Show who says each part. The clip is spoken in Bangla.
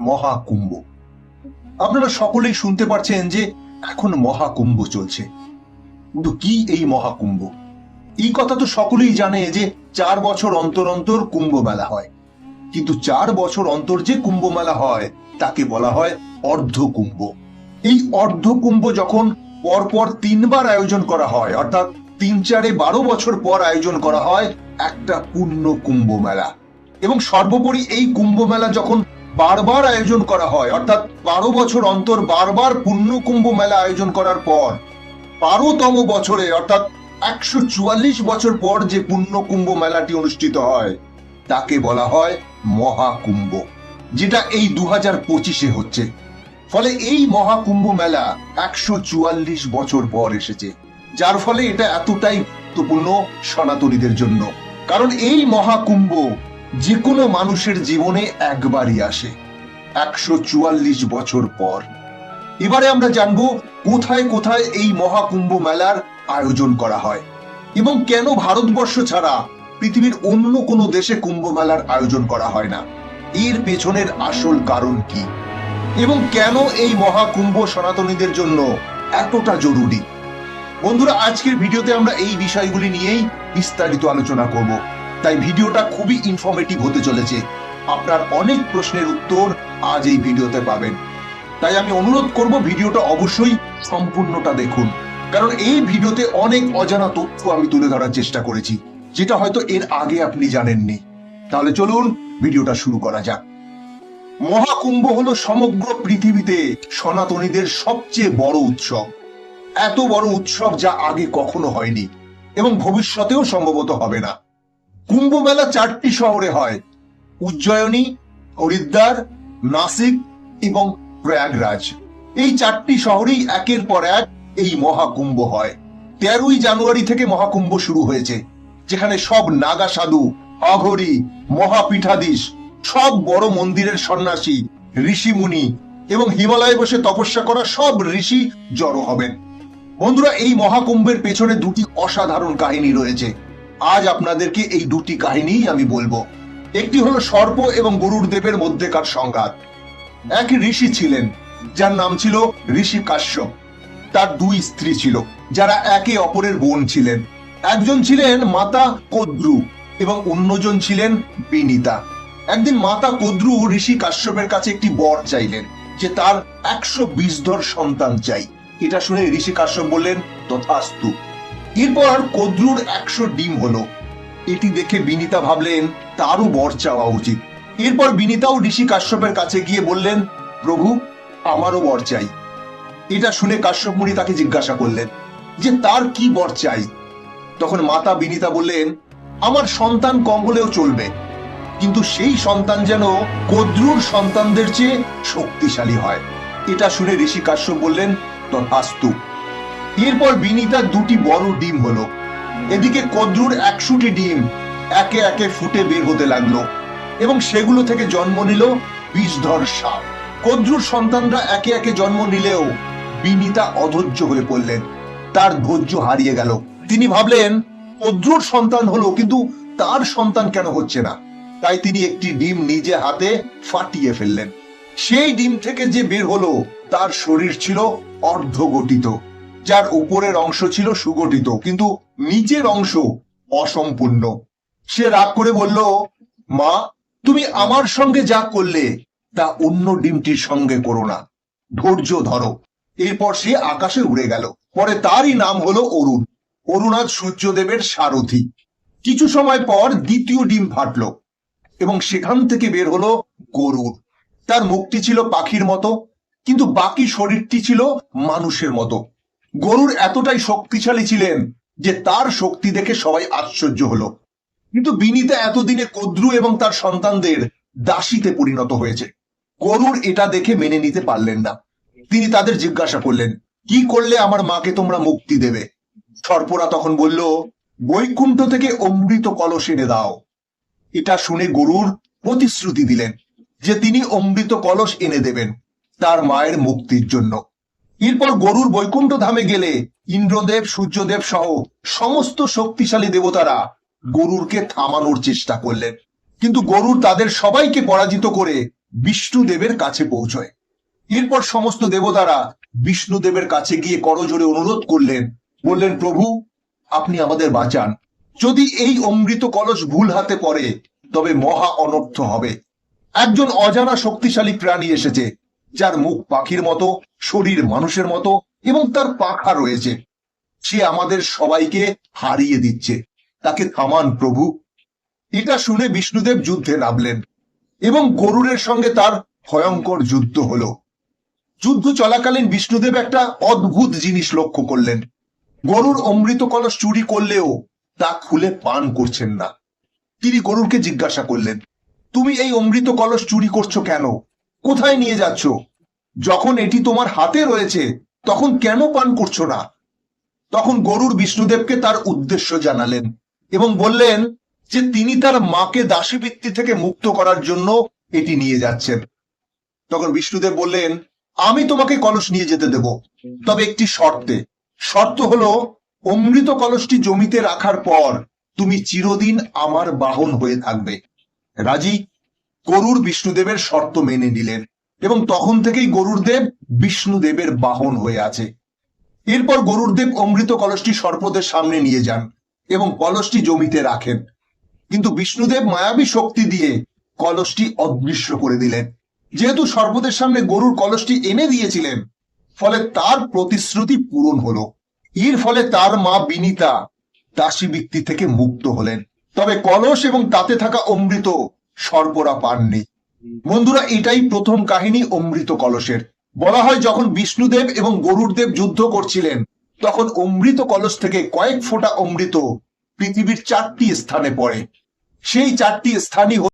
Speaker 1: মহাকুম্ভ। আপনারা সকলেই শুনতে পারছেন যে এখন মহাকুম্ভ চলছে। কিন্তু কি এই মহাকুম্ভ? এই কথা তো সকলেই জানে যে চার বছর অন্তর অন্তর কুম্ভ মেলা হয়। কিন্তু চার বছর অন্তর যে কুম্ভ মেলা হয়, তাকে বলা হয় অর্ধ কুম্ভ এই অর্ধ কুম্ভ যখন পরপর তিনবার আয়োজন করা হয়, অর্থাৎ তিন চারে বারো বছর পর আয়োজন করা হয়, একটা পূর্ণ কুম্ভ মেলা এবং সর্বোপরি এই কুম্ভ মেলা যখন বারবার আয়োজন করা হয়। অর্থাৎ বারো বছর অন্তর বারবার পূর্ণ কুম্ভ মেলা আয়োজন করার পর, বারোতম বছরে, অর্থাৎ একশো চুয়াল্লিশ বছর পর যে পূর্ণ কুম্ভ মেলাটি অনুষ্ঠিত হয়, তাকে বলা হয় মহাকুম্ভ, যেটা এই দু হাজার পঁচিশে হচ্ছে। ফলে এই মহাকুম্ভ মেলা একশো চুয়াল্লিশ বছর পর এসেছে, যার ফলে এটা এতটাই গুরুত্বপূর্ণ সনাতনীদের জন্য। কারণ এই মহাকুম্ভ যে কোনো মানুষের জীবনে একবারই আসে, একশো চুয়াল্লিশ বছর পর। এবারে আমরা জানব কোথায় কোথায় এই মহাকুম্ভ মেলার আয়োজন করা হয় এবং কেন ভারতবর্ষ ছাড়া পৃথিবীর অন্য কোনো দেশে কুম্ভ মেলার আয়োজন করা হয় না? এর পেছনের আসল কারণ কি? এবং কেন এই মহাকুম্ভ সনাতনীদের জন্য এতটা জরুরি? বন্ধুরা, আজকের ভিডিওতে আমরা এই বিষয়গুলি নিয়েই বিস্তারিত আলোচনা করব। তাই ভিডিওটা খুবই ইনফরমেটিভ হতে চলেছে। আপনার অনেক প্রশ্নের উত্তর আজ এই ভিডিওতে পাবেন। তাই আমি অনুরোধ করব ভিডিওটা অবশ্যই সম্পূর্ণটা দেখুন। কারণ এই ভিডিওতে অনেক অজানা তথ্য আমি তুলে ধরার চেষ্টা করেছি, যেটা হয়তো এর আগে আপনি জানেননি। তাহলে চলুন ভিডিওটা শুরু করা যাক। মহাকুম্ভ হলো সমগ্র পৃথিবীতে সনাতনীদের সবচেয়ে বড় উৎসব। এত বড় উৎসব যা আগে কখনো হয়নি এবং ভবিষ্যতেও সম্ভবত হবে না। কুম্ভ মেলা চারটি শহরে হয়। উজ্জয়িনী, হরিদ্বার, নাসিক এবং প্রয়াগরাজ। এই চারটি শহরেই একের পর এক এই মহাকুম্ভ হয়। তেরোই জানুয়ারি থেকে মহাকুম্ভ শুরু হয়েছে, যেখানে সব নাগা সাধু, অঘরি, মহাপীঠাধীশ, সব বড় মন্দিরের সন্ন্যাসী ঋষি মুনি এবং হিমালয়ে বসে তপস্যা করা সব ঋষি জড়ো হবেন। বন্ধুরা, এই মহাকুম্ভের পেছনে দুটি অসাধারণ কাহিনী রয়েছে। আজ আপনাদেরকে এই দুটি কাহিনী আমি বলব। একটি হলো সর্প এবং গরুর দেবের মধ্যেকার সংঘাত। এক ঋষি ছিলেন, যার নাম ছিল ঋষি কাশ্যপ। তার দুই স্ত্রী ছিল, যারা একে অপরের বোন ছিলেন। একজন ছিলেন মাতা কদ্রু এবং অন্যজন ছিলেন বিনিতা। একদিন মাতা কদ্রু ঋষি কাশ্যপের কাছে একটি বর চাইলেন, যে তার একশো বিশধর সন্তান চাই। এটা শুনে ঋষি কাশ্যপ বললেন, তথাস্তু। এরপর কদ্রুর একশো ডিম হলো। এটি দেখে বিনিতা ভাবলেন, তারও বর চাওয়া উচিত। এরপর বিনিতাও ঋষি কাশ্যপের কাছে গিয়ে বললেন, প্রভু, আমারও বর চাই। এটা শুনে কাশ্যপ মুনি তাকে জিজ্ঞাসা করলেন, যে তার কি বর চাই? তখন মাতা বিনিতা বললেন, আমার সন্তান কম হলেও চলবে, কিন্তু সেই সন্তান যেন কদ্রুর সন্তানদের চেয়ে শক্তিশালী হয়। এটা শুনে ঋষি কাশ্যপ বললেন, তথাস্তু। এরপর বিনিতার দুটি বড় ডিম হলো। এদিকে কদ্রুর একশোটি ডিম একে একে ফুটে বের হতে লাগল এবং সেগুলো থেকে জন্ম নিল বিষধর সাপ। কদ্রুর সন্তানরা একে একে জন্ম নিলেও বিনিতা অধৈর্য হয়ে পড়লেন। তার ধৈর্য হারিয়ে গেল। তিনি ভাবলেন, কদ্রুর সন্তান হলো, কিন্তু তার সন্তান কেন হচ্ছে না? তাই তিনি একটি ডিম নিজে হাতে ফাটিয়ে ফেললেন। সেই ডিম থেকে যে বের হলো, তার শরীর ছিল অর্ধগঠিত। যার উপরের অংশ ছিল সুগঠিত, কিন্তু নিচের অংশ অসম্পূর্ণ। সে রাগ করে বলল, মা, তুমি আমার সঙ্গে যা করলে, তা অন্য ডিমটির সঙ্গে করো না। ধৈর্য ধরো। এরপর সে আকাশে উড়ে গেল। পরে তারই নাম হলো অরুণ। অরুণাথ সূর্যদেবের সারথি। কিছু সময় পর দ্বিতীয় ডিম ফাটলো, এবং সেখান থেকে বের হলো গরুর। তার মুখটি ছিল পাখির মতো, কিন্তু বাকি শরীরটি ছিল মানুষের মতো। গরুর এতটাই শক্তিশালী ছিলেন যে তার শক্তি দেখে সবাই আশ্চর্য হলো। কিন্তু বিনীতা এতদিনে কদ্রু এবং তার সন্তানদের দাসীতে পরিণত হয়েছে। গরুর এটা দেখে মেনে নিতে পারলেন না। তিনি তাদের জিজ্ঞাসা করলেন, কি করলে আমার মাকে তোমরা মুক্তি দেবে? সর্পরা তখন বলল, বৈকুণ্ঠ থেকে অমৃত কলস এনে দাও। এটা শুনে গরুর প্রতিশ্রুতি দিলেন যে তিনি অমৃত কলস এনে দেবেন তার মায়ের মুক্তির জন্য। এরপর গরুর বৈকুণ্ঠ ধামে গেলে ইন্দ্রদেব, সূর্যদেব সহ সমস্ত শক্তিশালী দেবতারা গরুরকে থামানোর চেষ্টা করলেন। কিন্তু গরুর তাদের সবাইকে পরাজিত করে বিষ্ণুদেবের কাছে পৌঁছয়। এরপর সমস্ত দেবতারা বিষ্ণুদেবের কাছে গিয়ে করজোরে অনুরোধ করলেন, বললেন, প্রভু, আপনি আমাদের বাঁচান। যদি এই অমৃত কলস ভুল হাতে পড়ে, তবে মহা অনর্থ হবে। একজন অজানা শক্তিশালী প্রাণী এসেছে যার মুখ পাখির মতো, শরীর মানুষের মতো এবং তার পাখা রয়েছে। সে আমাদের সবাইকে হারিয়ে দিচ্ছে। তাকে থামান প্রভু। এটা শুনে বিষ্ণুদেব যুদ্ধে নামলেন এবং গরুরের সঙ্গে তার ভয়ঙ্কর যুদ্ধ হলো। যুদ্ধ চলাকালীন বিষ্ণুদেব একটা অদ্ভুত জিনিস লক্ষ্য করলেন। গরুর অমৃত কলস চুরি করলেও তা খুলে পান করছেন না। তিনি গরুরকে জিজ্ঞাসা করলেন, তুমি এই অমৃত কলস চুরি করছ কেন? কোথায় নিয়ে যাচ্ছ? যখন এটি তোমার হাতে রয়েছে, তখন কেন পান করছ না? তখন গরুর বিষ্ণুদেবকে তার উদ্দেশ্য জানালেন এবং বললেন যে তিনি তার মাকে দাসীবৃত্তি থেকে মুক্ত করার জন্য এটি নিয়ে যাচ্ছেন। তখন বিষ্ণুদেব বললেন, আমি তোমাকে কলস নিয়ে যেতে দেব। তবে একটি শর্তে। শর্ত হলো, অমৃত কলসটি জমিতে রাখার পর তুমি চিরদিন আমার বাহন হয়ে থাকবে। রাজি? গরুর বিষ্ণুদেবের শর্ত মেনে নিলেন এবং তখন থেকেই গরুর দেব বিষ্ণুদেবের বাহন হয়ে আছে। এরপর গরুর দেব অমৃত কলসটি সর্পদের সামনে নিয়ে যান এবং কলসটি জমিতে রাখেন। কিন্তু বিষ্ণুদেব মায়াবী শক্তি দিয়ে কলসটি অদৃশ্য করে দিলেন। যেহেতু সর্পদের সামনে গরুর কলসটি এনে দিয়েছিলেন, ফলে তার প্রতিশ্রুতি পূরণ হলো। এর ফলে তার মা বিনিতা দাসী বৃত্তি থেকে মুক্ত হলেন। তবে কলস এবং তাতে থাকা অমৃত সর্পরা পাননি। বন্ধুরা, এটাই প্রথম কাহিনী অমৃত কলসের। বলা হয়, যখন বিষ্ণুদেব এবং গরুরদেব যুদ্ধ করছিলেন, তখন অমৃত কলস থেকে কয়েক ফোঁটা অমৃত পৃথিবীর চারটি স্থানে পড়ে। সেই চারটি স্থানই